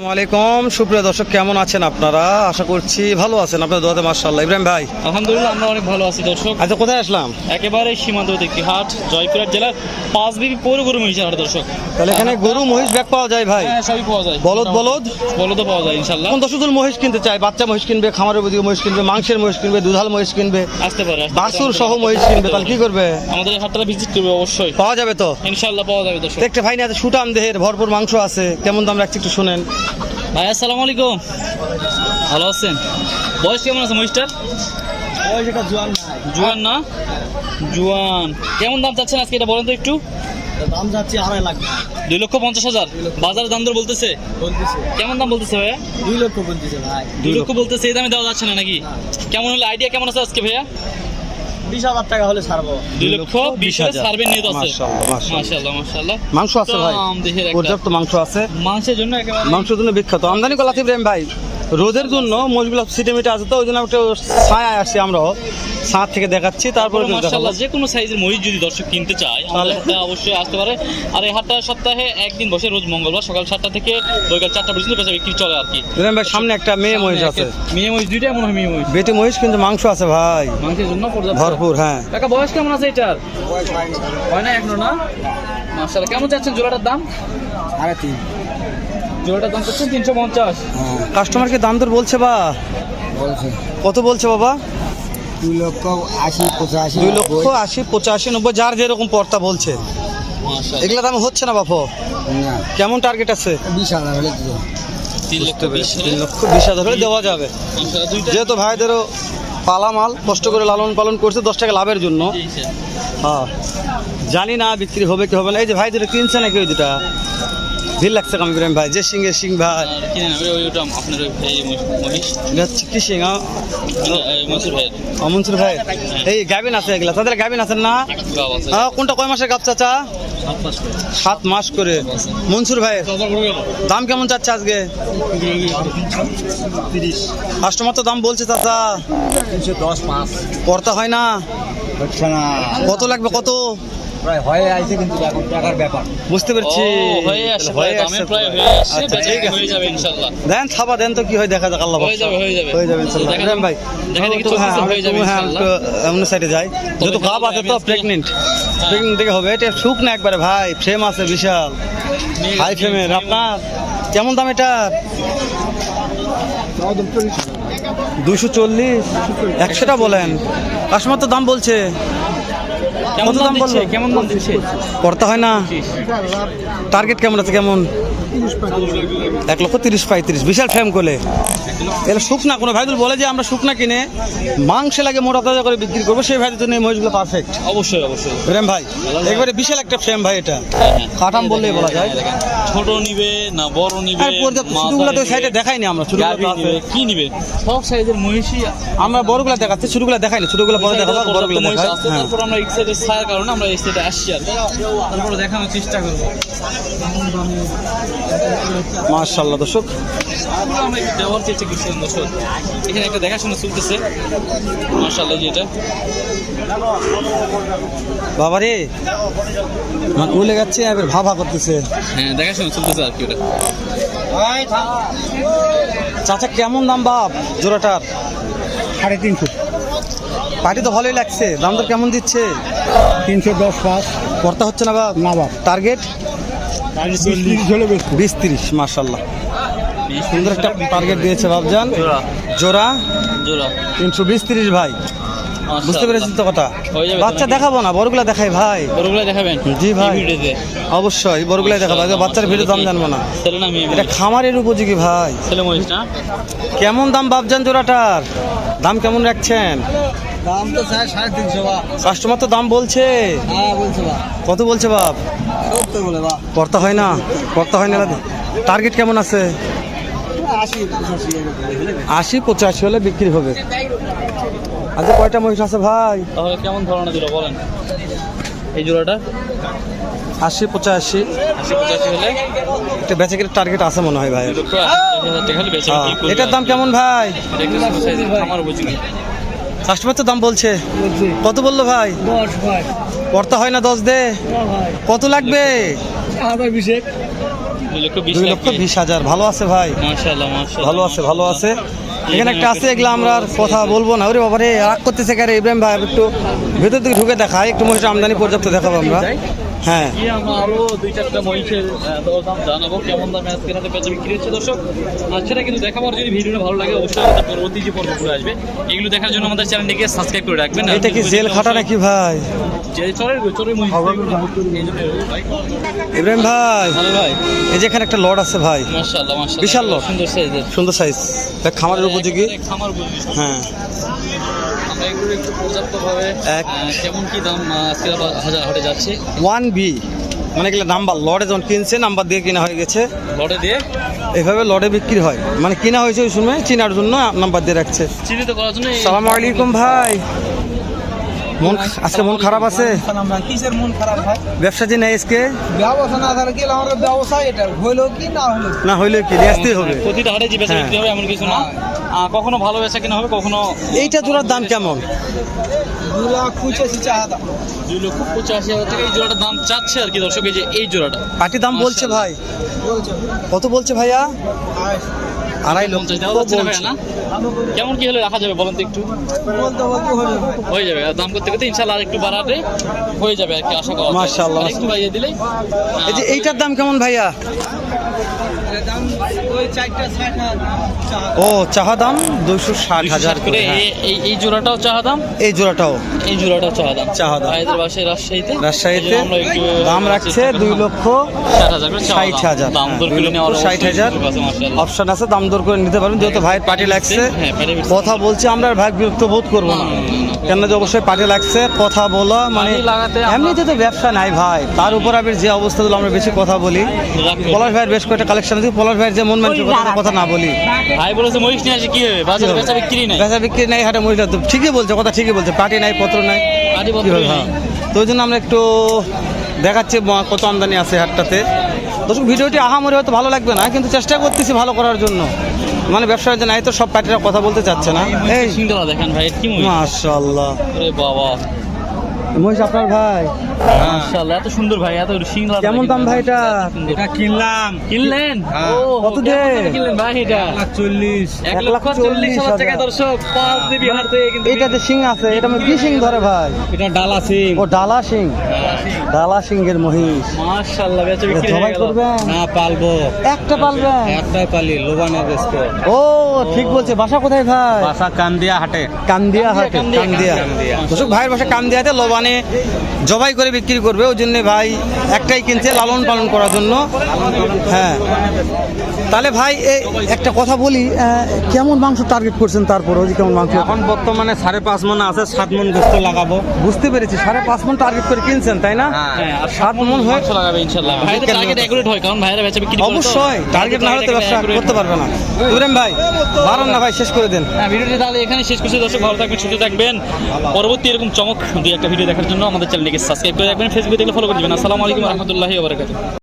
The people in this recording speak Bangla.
আসসালামাইকুম সুপ্রিয় দর্শক কেমন আছেন আপনারা? আশা করছি ভালো আছেন আপনার দোয়াতে মার্শাল্লাহ ইব্রাহিম ভাই। আলহামদুলিল্লাহ আমরা অনেক ভালো আছি দর্শক। আচ্ছা কোথায় আসলাম? একেবারে সীমান্তবর্তী একটি হাট জয়পুরহাট জেলার পাঁচ বিবি পৌর গরু মহিষের হাট দর্শক। তাহলে এখানে গরু মহিষ ব্যাগ পাওয়া যায় ভাই? হ্যাঁ সবই পাওয়া যায়। বলদ বলদ? বলদও পাওয়া যায় ইনশাল্লাহ কোন দর্শক মহিষ কিনতে চায়? বাচ্চা মহিষ কিনবে খামারের দিকে মহিষ কিনবে মাংসের মহিষ কিনবে দুধাল মহিষ কিনবে? আসতে পারে বাসুর সহ মহিষ কিনবে তাহলে কি করবে? আমাদের হাটটা ভিজিট করবে অবশ্যই। পাওয়া যাবে তো? ইনশাল্লাহ পাওয়া যাবে দর্শক। দেখতে ভাই না সুটাম দেহের ভরপুর মাংস আছে। কেমন দাম রাখছি একটু শুনেন। ভাই আসসালামু আলাইকুম। ভালো আছেন? বয়স কেমন আছে মহিষটার? জুয়ান না? জুয়ান। কেমন দাম চাচ্ছেন আজকে? এটা বলেন তো একটু। দাম যাচ্ছে আড়াই লাখ দুই লক্ষ পঞ্চাশ হাজার। বাজারের দাম দর বলতেছে? কেমন দাম বলতেছে ভাইয়া? দুই লক্ষ বলতেছে ভাই। দুই লক্ষ বলতেছে এই দামে দেওয়া যাচ্ছে না নাকি? কেমন হলে? আইডিয়া কেমন আছে আজকে ভাইয়া? বিশ হাজার টাকা হলে ছাড়বো। দুই লক্ষ বিশ হাজার। সার্ভে নিয়ে আছে। মাশাআল্লাহ, মাশাআল্লাহ। মাশাআল্লাহ মাশাআল্লাহ। মাংস আছে ভাই। পর্যাপ্ত মাংস আছে। মাংসের জন্য মাংসের জন্য বিখ্যাত। আমদানি কলা ইব্রাহিম ভাই। রোদের জন্য মহিষগুলো সিটে মিটে আছে তো ওই জন্য একটু ছায়া আসছি আমরাও। ছাদ থেকে দেখাচ্ছি তারপরে। মাশাআল্লাহ যে কোনো সাইজের মহিষ যদি দর্শক কিনতে চায় তাহলে? অবশ্যই আসতে পারে। আর এই হাটটা সপ্তাহে একদিন বসে রোজ মঙ্গলবার সকাল সাতটা থেকে বৈকাল চারটা পর্যন্ত বেচা বিক্রি চলে আর কি। ভাই সামনে একটা মেয়ে মহিষ আছে। মেয়ে মহিষ দুইটাই মনে হয় মেয়ে মহিষ। বেটে মহিষ কিন্তু মাংস আছে ভাই। মাংসের জন্য ভরপুর হ্যাঁ। কাকা বয়স কেমন আছে এটার? হয় না এখনও না? মাশাআল্লাহ কেমন চাচ্ছেন জোড়াটার দাম? আরে তিন। জোড়াটার দাম চাচ্ছেন তিনশো পঞ্চাশ। কাস্টমারকে দাম দর বলছে বা? বলছে। কত বলছে বাবা? দুই লক্ষ আশি পঁচাশি দুই লক্ষ আশি পঁচাশি নব্বই যার যেরকম পর্তা বলছে। মাশাআল্লাহ। এগুলা দাম হচ্ছে না বাপু? কেমন টার্গেট আছে? বিশ হাজার হলে তিন লক্ষ বিশ হাজার। হলে দেওয়া যাবে। যেহেতু ভাইদেরও পালা মাল কষ্ট করে লালন পালন করছে দশ টাকা লাভের জন্য। হ্যাঁ। জানি না বিক্রি হবে কি হবে না। এই যে ভাইদের কিনছে নাকি ওই দুটা? ভিড় লাগছে কাম ইব্রাহিম ভাই। যে সিংহে সিং ভাই। আর কিনে নেবে ওটা আপনার এই মহিষ এটা হচ্ছে কি সিং এই মনসুর ভাইয়ের অমনসুর ভাই। এই গাবিন আছে এগুলা তাদের গাবিন আছেন না? হ্যাঁ কোনটা কয় মাসের গাব চাচা? সাত মাস করে। মনসুর ভাই। দাম কেমন চাচ্ছে আজকে? কাস্টমার তো দাম বলছে চাচা। তিনশো দশ পাঁচ। করতে হয় না। কত লাগবে কত? প্রায় হয়ে আছে কিন্তু এখন টাকার ব্যাপার। বুঝতে পেরেছি। ও, হয়ে আসছে প্রায়, দামে প্রায় হয়ে আসছে, আচ্ছা, ঠিক আছে। হয়ে যাবে ইনশাআল্লাহ। দেন থাবা দেন তো কি হয় দেখা যাক আল্লাহ হয়ে যাবে, হয়ে যাবে। হয়ে যাবে ইনশাআল্লাহ। দেখা ইব্রাহিম ভাই দেখা দেখি তো হ্যাঁ হয়ে যাবে হ্যাঁ ইনশাআল্লাহ। অন্য সাইডে যাই। যেহেতু গাব আছে তো প্রেগনেন্ট হ্যাঁ। দেখে হবে এটা শুক না একবারে ভাই ফ্রেম আছে বিশাল। হাই ফ্রেমের আপনার কেমন দাম এটা? দুশো চল্লিশ। একশোটা বলেন। কাস্টমার তো দাম বলছে। কত দাম বলল? কেমন দাম দিচ্ছে? করতে হয় না। টার্গেট কেমন আছে? কেমন? এক লক্ষ তিরিশ পঁয়ত্রিশ। বিশাল ফ্রেম করলে এটা শুকনা কোনো ভাইদুল বলে যে আমরা শুকনা কিনে মাংসে লাগে মোটা তাজা করে বিক্রি করব সেই ভাইদের জন্য এই মহিষগুলো পারফেক্ট অবশ্যই অবশ্যই। প্রেম ভাই একবারে বিশাল একটা ফ্রেম ভাই এটা। কাটাম বললেই বলা যায়। ছোট নিবে না বড় নিবে আর ছোটগুলো তো সাইডে দেখাইনি আমরা ছোটগুলো কি নিবে? সব সাইজের মহিষই আমরা বড়গুলো দেখাচ্ছি ছোটগুলো দেখাইনি ছোটগুলো পরে দেখাবো বড়গুলো মহিষ দেখাই আছে হ্যাঁ। তারপর আমরা এই সাইডে ছায়ার কারণে আমরা এই সাইডে আসছি আর। তারপরে দেখানোর চেষ্টা করব। মাশাআল্লাহ দর্শক। আমরা দেওয়ার চেষ্টা করছিলাম দর্শক। এখানে একটা দেখাশোনা চলতেছে। মার্শাল্লাহ যেটা বাবা রে আমার কুলে যাচ্ছে এবার ভাবা করতেছে। হ্যাঁ দেখাশোনা চলতেছে আর কি ওটা। চাচা কেমন দাম বাপ জোড়াটার? সাড়ে তিনশো। পার্টি তো ভালোই লাগছে দাম তো কেমন দিচ্ছে? তিনশো দশ পাঁচ। করতে হচ্ছে না বাপ? না বাপ। টার্গেট? বিশ তিরিশ মার্শাল্লাহ সুন্দর একটা টার্গেট দিয়েছে বাপজান। জোড়া? জোড়া। তিনশো বিশ তিরিশ ভাই। বুঝতে পেরেছেন তো কথা? বাচ্চা দেখাবো না বড়গুলা দেখাই ভাই। বড়গুলো দেখাবেন? জি ভাই। ভিডিওতে? অবশ্যই বড়গুলাই দেখাবো। আগে বাচ্চার ভিডিও দাম জানব না। ছেলে না মেয়ে এটা খামারের উপযোগী ভাই। ছেলে মহিষ না? কেমন দাম বাপজান জোড়াটার? দাম কেমন রাখছেন? দাম তো সাড়ে তিনশো কাস্টমার তো দাম বলছে। হ্যাঁ বলছে বা। কত বলছে বাপ? সত্তর বলে বা। করতে হয় না? করতে হয় না টার্গেট কেমন আছে? আশি পঁচাশি হলে আশি পঁচাশি হলে বিক্রি হবে। আচ্ছা কয়টা মহিষ আছে ভাই? তাহলে কেমন ধরনের জোড়া বলেন? এই জোড়াটা? আশি পঁচাশি। আশি পঁচাশি হলে? বেচে কিনে টার্গেট আছে মনে হয় ভাই। হ্যাঁ, এটার দাম কেমন ভাই? কাস্টমার তো দাম বলছে। কত বলল ভাই? করতে হয় না দশ দে। কত লাগবে? হাজার দুই লক্ষ বিশ হাজার। ভালো আছে ভাই। মাশাআল্লাহ মাশাআল্লাহ। ভালো আছে ভালো আছে। এখানে একটা আছে, এগুলো আমরা আর কথা বলব না। ওরে বাবারে, রাগ করতেছে কারে ইব্রাহিম ভাই? একটু ভেতর দিকে ঢুকে দেখায় একটু মহিষের আমদানি পর্যাপ্ত দেখাবো আমরা। হ্যাঁ। আমরা আরও দুই চারটা মহিষের দরদাম জানাব কেমন দামে আজকে রাতে বেচা বিক্রি হচ্ছে। দর্শক আর সেটা কিন্তু দেখাবার যদি ভিডিওটা ভালো লাগে অবশ্যই আমাদের পরবর্তী যে পর্বগুলো আসবে এগুলো দেখার জন্য আমাদের চ্যানেলটিকে সাবস্ক্রাইব করে রাখবেন। এটা কি জেল খাটা নাকি ভাই? ভাই। ইব্রাহিম ভাই। ভালো ভাই। এই যে এখানে একটা লড আছে ভাই। মাশাআল্লাহ মাশাআল্লাহ। বিশাল লোক। সুন্দর সাইজের সুন্দর সাইজ খামারের উপযোগী। খামার হ্যাঁ। আমরা এগুলো একটু পর্যাপ্তভাবে কেমন কি দাম আজকে হাজার হাটে যাচ্ছে? ওয়ান বি মানে এগুলো নাম্বার লডে যখন কিনছে নাম্বার দিয়ে কিনা হয়ে গেছে। লটে দিয়ে? এভাবে লডে বিক্রি হয়। মানে কিনা হয়েছে ওই সময় চিনার জন্য নাম্বার দিয়ে রাখছে। চিহ্নিত করার জন্য সালাম আলাইকুম ভাই। মন আজকে মন খারাপ আছে? কিসের মন খারাপ ব্যবসা যে নেই আজকে? ব্যবসা না থাকলে কি আমার ব্যবসা এটা হইল কি না হলো না হইলে কি? আসতেই হবে। প্রতিটা হাটে যে বেচা। বিক্রি হবে এমন কিছু না। আহ, কখনো ভালো বেচা কিনা হবে কখনো এইটা জোড়ার দাম কেমন? দু লাখ পঁচাশি চাহাদা দুই লক্ষ পঁচাশি হাজার টাকা এই জোড়াটার দাম চাচ্ছে আর কি দর্শক এই যে এই জোড়াটা। পাটি দাম বলছে ভাই। কত বলছে ভাইয়া? আড়াই লক্ষ দেওয়া যাচ্ছে না ভাইয়া না? কেমন কি হলে রাখা যাবে বলেন তো একটু? হয়ে যাবে। হয়ে দাম করতে করতে ইনশাল্লাহ আর একটু বাড়াতে হয়ে যাবে আর কি আশা করা মাশাআল্লাহ। একটু বাড়িয়ে দিলেই এই যে এইটার দাম কেমন ভাইয়া? ও চাহা দাম দুইশো ষাট হাজার করে হ্যাঁ। এই- এই জোড়াটাও চাহা দাম? এই জোড়াটাও। এই জোড়াটাও চাহা দাম। চাহা দাম। ভাইদের বাসায় রাজশাহীতে রাজশাহীতে আমরা একটু দাম রাখছে দুই লক্ষ ষাট হাজার করে ষাট হাজার দাম হ্যাঁ, দর ষাট হাজার। অপশন আছে দাম দর করে নিতে পারবেন যেহেতু ভাই পার্টি লাগছে। হ্যাঁ, পার্টি লাগছে। কথা বলছি আমরা আর ভাই বিরক্ত বোধ করব না। কেন যে অবশ্যই পার্টি লাগছে কথা বলা মানে এমনিতে তো ব্যবসা নাই ভাই। তার উপর আবার যে অবস্থা দিল আমরা বেশি কথা বলি। পলাশ ভাইয়ের বেশ কয়েকটা কালেকশন আছে পলাশ ভাইয়ের যে মন মানুষের কথা কথা না বলি। ভাই বলেছে মহিষ নিয়ে আসে কি হবে? বেচা বিক্রি নাই। বেচা বিক্রি নাই হাটে মহিলা তো ঠিকই বলছে কথা ঠিকই বলছে পার্টি নাই পত্র নাই। পার্টি পত্র কি হবে, নেই। হ্যাঁ। তো ওই জন্য আমরা একটু দেখাচ্ছি কত আমদানি আছে হাটটাতে। দর্শক ভিডিওটি আহামরি হয়তো ভালো লাগবে না কিন্তু চেষ্টা করতেছি ভালো করার জন্য। মানে ব্যবসার জন্য এই তো সব পার্টিরা কথা বলতে চাচ্ছে না। এই দেখেন ভাই মাশাল্লাহ আরে বাবা। মহিষ আপনার ভাই? মাশাআল্লাহ এত সুন্দর ভাই এত সিংডলা কেমন দাম ভাই এটা? এটা কিনলাম। কিনলেন? ও কত দিয়ে? কিনলেন ভাই এটা? লাখ চল্লিশ। এক এক লক্ষ লাখ চল্লিশ হাজার টাকা দর্শক পাঁচ দেবী থেকে কিন্তু এইটাতে সিং আছে এটা মানে কি সিং ধরে ভাই? এটা ডালা সিং। ও ডালা সিং। ডালা সিংহের মহিষ। মাশাআল্লাহ বেচা এটা বিক্রি হয়ে গেল। না পালবো। একটা পালবেন? একটাই পালি লোবানা বেস্ত ও ঠিক বলছে বাসা কোথায় ভাই? বাসা কান্দিয়া হাটে। কান্দিয়া হাটে কান্দিয়া। দর্শক ভাইয়ের বাসা কান্দিয়াতে লবানে জবাই করে বিক্রি করবে। ওই জন্য ভাই একটাই কিনছে লালন পালন করার জন্য। হ্যাঁ। তাহলে ভাই একটা কথা বলি আহ, কেমন মাংস টার্গেট করছেন তারপর? ওই যে কেমন মাংস? এখন বর্তমানে সাড়ে পাঁচ মন আছে সাত মন গোস্ত লাগাবো। বুঝতে পেরেছি সাড়ে পাঁচ মন টার্গেট করে কিনছেন তাই না? হ্যাঁ। সাত মন হয়ে লাগাবে হয় কারণ ভাইরা বেচা বিক্রি অবশ্যই টার্গেট না হলে তো ব্যবসা করতে পারবে না। ইব্রাহিম ভাই বাড়ান না ভাই শেষ করে দেন। হ্যাঁ ভিডিওটি তাহলে এখানে শেষ করছি। দর্শক ভালো থাকবেন সুস্থ থাকবেন। পরবর্তী এরকম চমক দুই একটা ভিডিও দেখার জন্য আমাদের চ্যানেলটিকে সাবস্ক্রাইব করে রাখবেন। ফেসবুকে দেখলে ফলো করে দেবেন। আসসালামু আলাইকুম রহমতুল্লাহি ওবরাকাতুহু